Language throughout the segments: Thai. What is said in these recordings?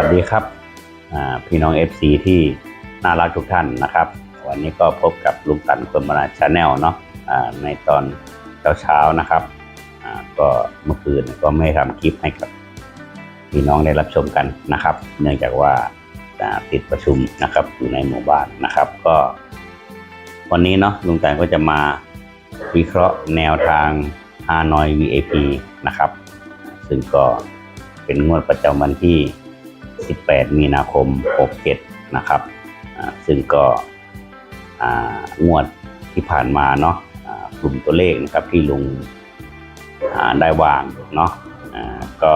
วัสดีครับพี่น้อง FC ที่น่ารักทุกท่านนะครับ วันนี้ก็พบกับลุงตันคนบรรณาชาแนลเนาะในตอนเช้าๆนะครับก็เมื่อคืนก็ไม่ทำคลิปให้กับพี่น้องได้รับชมกันนะครับ เนื่องจากว่าอ่าติดประชุมนะครับอยู่ในหมู่บ้านนะครับ ก็ วันนี้เนาะลุงตันก็จะมาวิเคราะห์แนวทางฮานอย VAP นะครับ ซึ่งก็เป็นงวดประจำวันที่ 18 มีนาคม 67 นะครับ ซึ่งก็งวดที่ผ่านมาเนาะกลุ่มตัวเลขนะครับที่ลุงได้วางเนาะก็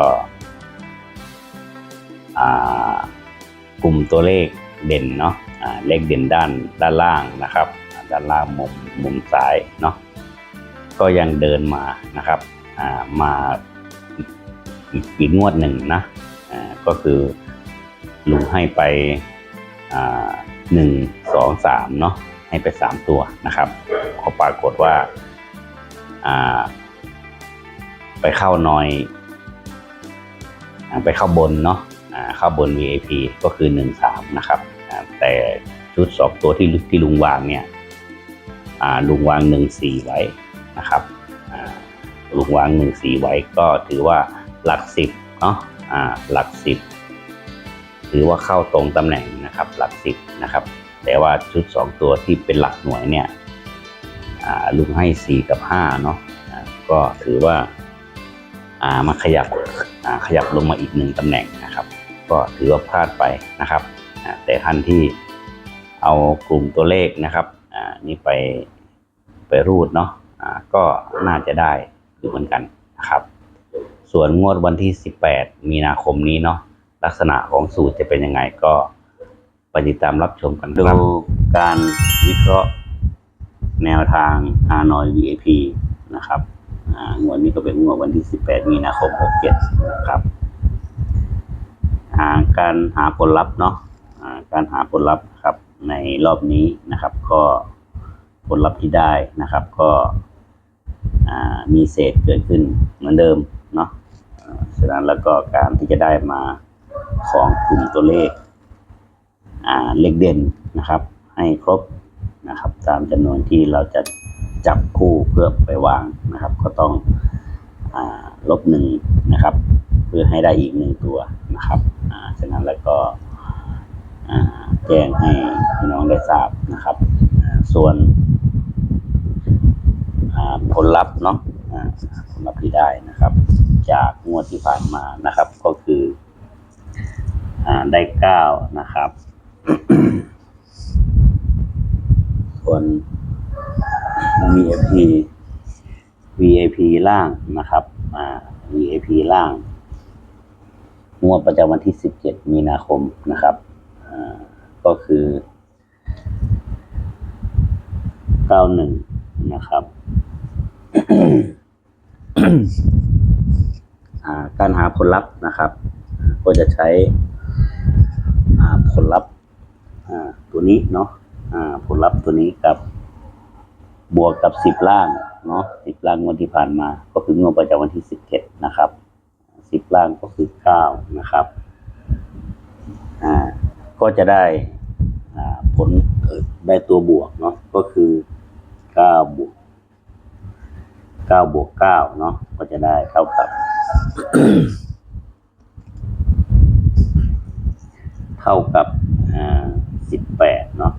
กลุ่มตัวเลขเด่นเนาะเลขเด่นด้านด้านล่างนะครับ ด้านล่างมุมมุมซ้ายเนาะก็ยังเดินมานะครับมาอีกงวดหนึ่งนะก็คือ ลุงให้ไปหนึ่งสองสามเนาะให้ไปสามตัวนะครับก็ปรากฏว่าไปเข้านอยไปเข้าบนเนาะเข้าบน VIP ก็คือหนึ่งสามนะครับแต่ชุดสองตัวที่ลุที่ลุงวางเนี่ยลุงวางหนึ่งสี่ไว้นะครับลุงวางหนึ่งสี่ไว้ก็ถือว่าหลักสิบเนาะหลักสิบ ถือว่าเข้าตรงตำแหน่งนะครับ หลักสิบนะครับ แต่ว่าชุด 2 ตัวที่เป็นหลักหน่วยเนี่ยลุงให้ 4 กับ5เนาะก็ถือว่าามาขยับขยับลงมาอีกหนึ่งตำแหน่งนะครับ ก็ถือว่าพลาดไปนะครับแต่ท่านที่เอากลุ่มตัวเลขนะครับนี่ไปไปรูดเนาะก็น่าจะได้อยู่เหมือนกันนะครับ ส่วนงวดวันที่ 18 มีนาคมนี้เนาะ ลักษณะของสูตรจะเป็นยังไงก็ไปติดตามรับชมกันดูการวิเคราะห์แนวทางฮานอย VAP นะครับอ่างวดนี้ก็เป็นงวดวันที่ 18 มีนาคม 67 นะครับาการหาผลลัพธ์เนาะการหาผลลัพธ์ครับในรอบนี้นะครับ ก็ผลลัพธ์ที่ได้นะครับ ก็มีเศษเกิดขึ้นเหมือนเดิมเนาะฉะนั้นแล้วก็การที่จะได้มา ของกลุ่มตัวเลขเลขเด่นนะครับ ให้ครบนะครับ ตามจำนวนที่เราจะจับคู่เพื่อไปวางนะครับ ก็ต้องอลบหนึ่งนะครับ เพื่อให้ได้อีกหนึ่งตัวนะครับฉะนั้นแล้วก็แจ้งให้พี่น้องได้ทราบนะครับ ส่วนผลลัพธ์เนาะผลลัพธ์ที่ได้นะครับ จากงวดที่ผ่านมานะครับ ก็คือ ได้เก้านะครับ ส่วน VIP VIP ล่างนะครับอ่า VIP ล่าง งวดประจำวันที่17มีนาคมนะครับอ่าก็คือ91นะครับอ่าการหาผลลัพธ์นะครับ ก็จะใช้ ผลลัพธ์ตัวนี้เนาะผลลัพธ์ตัวนี้กับบวกกับสิบล่างเนาะสิบล่างงวดที่ผ่านมา ก็คืองวดประจำวันที่สิบเจ็ดนะครับสิบล่างก็คือเก้านะครับอ่าก็จะได้อ่าผลได้ตัวบวกเนาะก็คือเก้าบวกเก้าบวกเก้าเนาะก็จะได้เท่ากับ เท่ากับสิบแปดเนาะ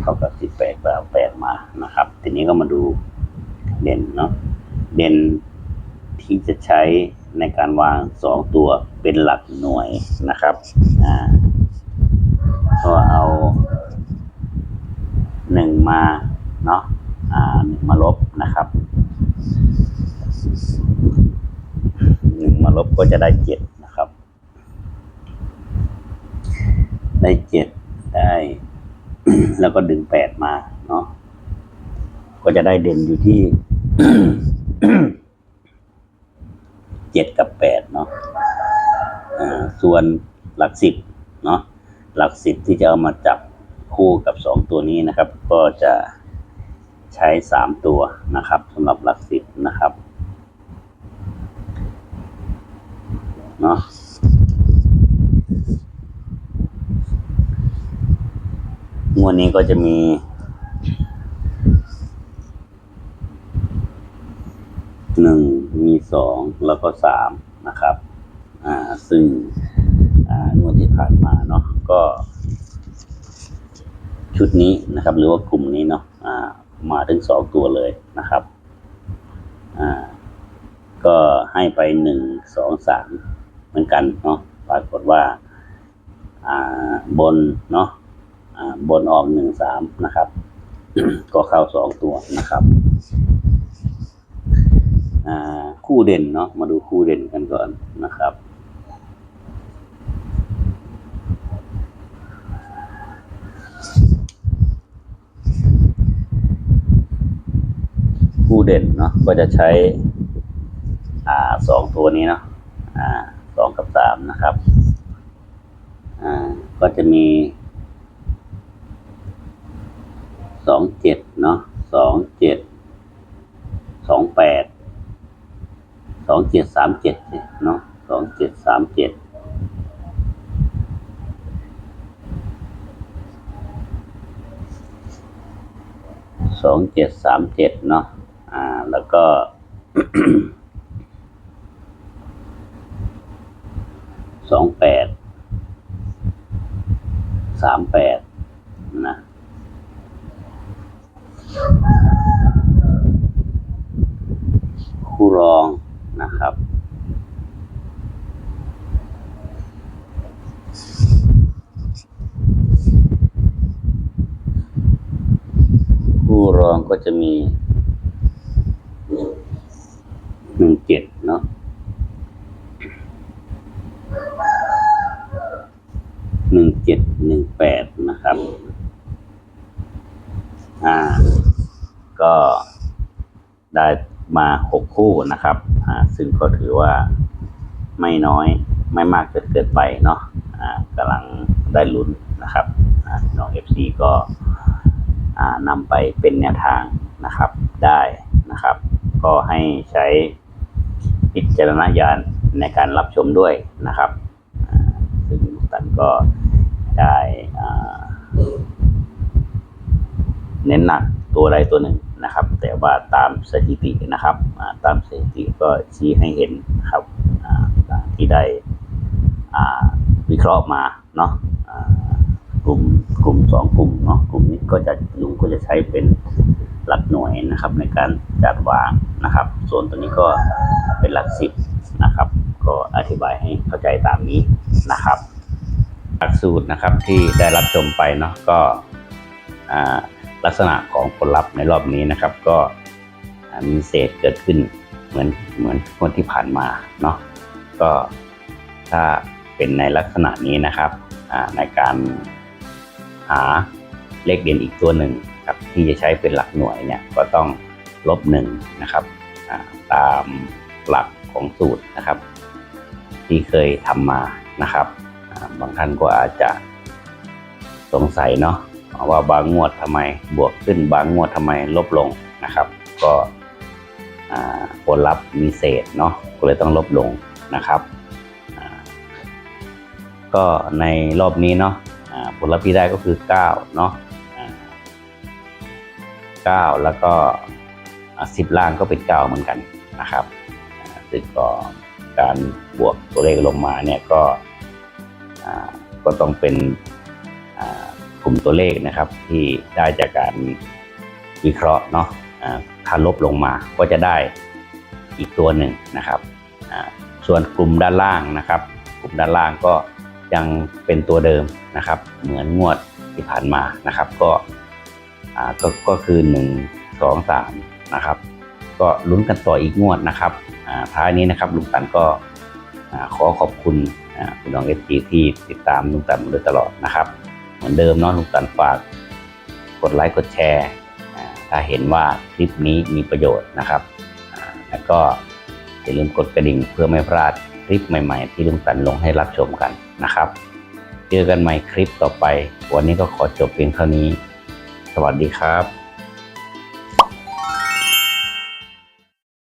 เท่ากับสิบแปดเอาแปดมานะครับ ทีนี้ก็มาดูเด่นเนาะเด่นที่จะใช้ในการวางสองตัวเป็นหลักหน่วยนะครับก็เอาหนึ่งมาเนาะหนึ่งมาลบนะครับหนึ่งมาลบก็จะได้เจ็ดนะครับ ได้เจ็ดได้ แล้วก็ดึงแปดมาเนาะก็จะได้เด่นอยู่ที่เจ็ดกับแปดเนาะอ่าส่วนหลักสิบเนาะหลักสิบที่จะเอามาจับคู่กับสองตัวนี้นะครับ ก็จะใช้สามตัวนะครับสำหรับหลักสิบนะครับเนาะ งวดนี้ก็จะมีหนึ่งมีสองแล้วก็สามนะครับ อ่า ซึ่ง อ่างวดที่ผ่านมาเนาะก็ ชุดนี้นะครับ หรือว่ากลุ่มนี้เนาะอ่า มาถึงสองตัวเลยนะครับ อ่า ก็ให้ไปหนึ่งสองสามเหมือนกันเนาะปรากฏว่า อ่าบนเนาะ บนออกหนึ่งสามนะครับ ก็เข้าสองตัวนะครับคู่เด่นเนาะมาดูคู่เด่นกันก่อนนะครับคู่เด่นเนาะก็จะใช้อ่าสองตัวนี้เนาะอ่าสองกับสามนะครับอ่าก็จะมี สองเจ็ดเนาะสองเจ็ดสองแปดสองเจ็ดสามเจ็ดเนาะสองเจ็ดสามเจ็ดสองเจ็ดสามเจ็ดเนาะอ่า แล้วก็สองแปดสามแปดนะ คู่รองนะครับ คู่รองก็จะมีหนึ่งเจ็ดเนาะหนึ่งเจ็ดหนึ่งแปดนะครับ อ่า ก็ได้มาหกคู่นะครับ อ่า ซึ่งก็ถือว่าไม่น้อยไม่มากจนเกินไปเนาะ อ่ากำลังได้ลุ้นนะครับ อ่าน้องเอฟซีก็ อ่านำไปเป็นแนวทางนะครับ ได้นะครับ ก็ให้ใช้พิจารณญาณในการรับชมด้วยนะครับ ซึ่งตันก็ได้เน้นหนัก ตัวใดตัวหนึ่งนะครับ แต่ว่าตามสถิตินะครับตามสถิติก็ชี้ให้เห็นนะครับที่ได้วิเคราะห์มาเนาะกลุ่มกลุ่มสองกลุ่มเนาะกลุ่มนี้ก็จะลุงก็จะใช้เป็นหลักหน่วยนะครับในการจัดวางนะครับ ส่วนตัวนี้ก็เป็นหลักสิบนะครับ ก็อธิบายให้เข้าใจตามนี้นะครับหลักสูตรนะครับที่ได้รับชมไปเนาะก็อ่า ลักษณะของผลลัพธ์ในรอบนี้นะครับ ก็มีเศษเกิดขึ้นเหมือนเหมือนคนที่ผ่านมาเนาะก็ถ้าเป็นในลักษณะนี้นะครับในการหาเลขเด่นอีกตัวหนึ่งครับที่จะใช้เป็นหลักหน่วยเนี่ยก็ต้องลบหนึ่งนะครับตามหลักของสูตรนะครับ ที่เคยทำมานะครับบางท่านก็อาจจะสงสัยเนาะ ว่าบางงวดทำไม บวกขึ้นบางงวดทำไมลบลงนะครับ ก็ผลลัพธ์มีเศษเนาะก็เลยต้องลบลงนะครับ ก็ในรอบนี้เนาะผลลัพธ์ที่ได้ก็คือ9เนาะอ่า9แล้วก็10 ล่างก็เป็น 9 เหมือนกันนะครับซึ่งก็การบวกตัวเลขลงมาเนี่ยก็ก็ต้องเป็น กลุ่มตัวเลขนะครับ ที่ได้จากการวิเคราะห์เนาะอ่าถ้าลบลงมาก็จะได้อีกตัวหนึ่งนะครับ ส่วนกลุ่มด้านล่างนะครับ กลุ่มด้านล่างก็ยังเป็นตัวเดิมนะครับ เหมือนงวดที่ผ่านมานะครับ ก็ก็ก็คือหนึ่งสองสามนะครับ ก็ลุ้นกันต่ออีกงวดนะครับท้ายนี้นะครับลุงตันก็ขอขอบคุณอ่าพี่น้องเอฟซีที่ติดตามลุงตันมาโดยตลอดนะครับ เหมือนเดิมเนาะลุงตันฝากกดไลค์กดแชร์ ถ้าเห็นว่าคลิปนี้มีประโยชน์นะครับ แล้วก็อย่าลืมกดกระดิ่งเพื่อไม่พลาดคลิปใหม่ ๆ ที่ลุงตันลงให้รับชมกันนะครับ เจอกันใหม่คลิปต่อไป วันนี้ก็ขอจบเพียงเท่านี้ สวัสดีครับ